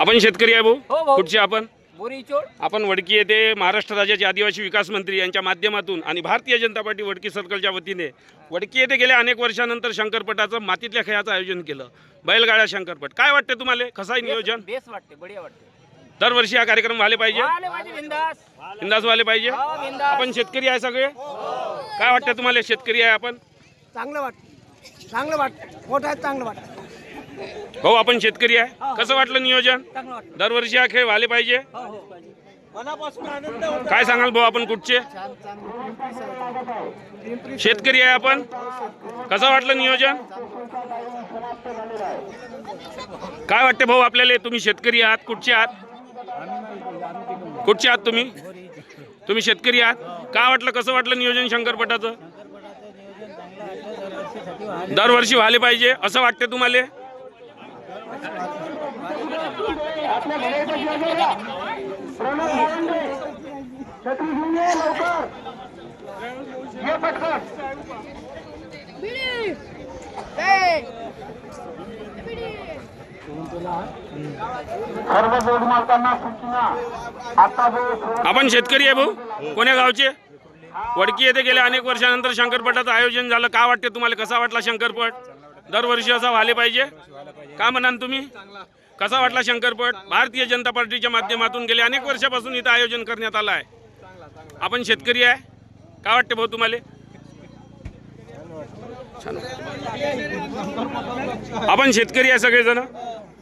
आपण शेतकरी आहे हो, भाऊ. भाऊ. कुठचे आपण? बोरी चोड आपण वडकी येथे महाराष्ट्र राज्याचे आदिवासी विकास मंत्री यांच्या माध्यमातून आणि भारतीय जनता पार्टी वडकी सर्कलच्या वतीने वडकी येथे गेल्या अनेक वर्षानंतर शंकरपटाचं मातीतल्या खेळाचं आयोजन केलं. बैलगाड्या शंकरपट. काय वाटते तुम्हाला? कसं आहे नियोजन? बेस वाटते बढिया वाटते. दरवर्षी हा कार्यक्रम व्हायला पाहिजे. आले माझे बिंदास. बिंदास व्हायला पाहिजे. हो, बिंदास. आपण शेतकरी आहे सगळे? काय वाटतं तुम्हाला? शेतकरी आहे आपण? चांगलं वाटतं. चांगलं वाटतं. मोठं आहे चांगलं वाटतं. भाऊ आपण शेतकरी आहे. कसं वाटलं नियोजन? दरवर्षी हा खेळ व्हायला पाहिजे. हो हो. मनापासून आनंद होतो. काय सांगाल भाऊ आपण कुठचे? शेतकरी आहे आपण. कसं वाटलं नियोजन? काय वाटते भाऊ आपल्याला? तुम्ही शेतकरी आहात कुठचे आहात? कुठचे आहात तुम्ही? तुम्ही शेतकरी आहात? काय वाटलं कसं वाटलं नियोजन शंकरपटाचं दरवर्षी व्हायला पाहिजे असं वाटते तुम्हाला? आपल्या घराच्या जागेला प्रणव भावंडे छत्री घेऊन ये लवकर. ये पटकन. सर्व जोड मालकांना सूचना. आता जो आपण शेतकरी आहे भाऊ. कोण्या गावचे? वडकी येथे गेल्या अनेक वर्षानंतर शंकरपटाचं आयोजन झालं. का वाटते तुम्हाला? कसा वाटला शंकरपट? दरवर्षी असा व्हायला पाहिजे? का म्हणाल तुम्ही? कसा वाटला शंकरपट? भारतीय जनता पार्टीच्या माध्यमातून गेले अनेक वर्षापासून इथं आयोजन करण्यात आलं आहे. आपण शेतकरी आहे. का वाटते भाऊ तुम्हाला? आपण शेतकरी आहे सगळेजण.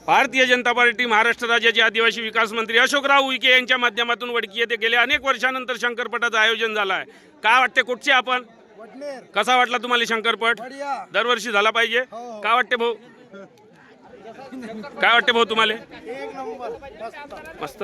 भारतीय जनता पार्टी महाराष्ट्र राज्याचे आदिवासी विकास मंत्री अशोकराव उईके यांच्या माध्यमातून वडकी येथे गेले. अनेक वर्षानंतर शंकरपटाचं आयोजन झालं आहे. काय वाटते कुठचे आपण? कसा वाटला तुम्हाला शंकरपट दरवर्षी झाला पाहिजे. हो. काय वाटते भाऊ? काय वाटते भाऊ तुम्हाला? मस्त.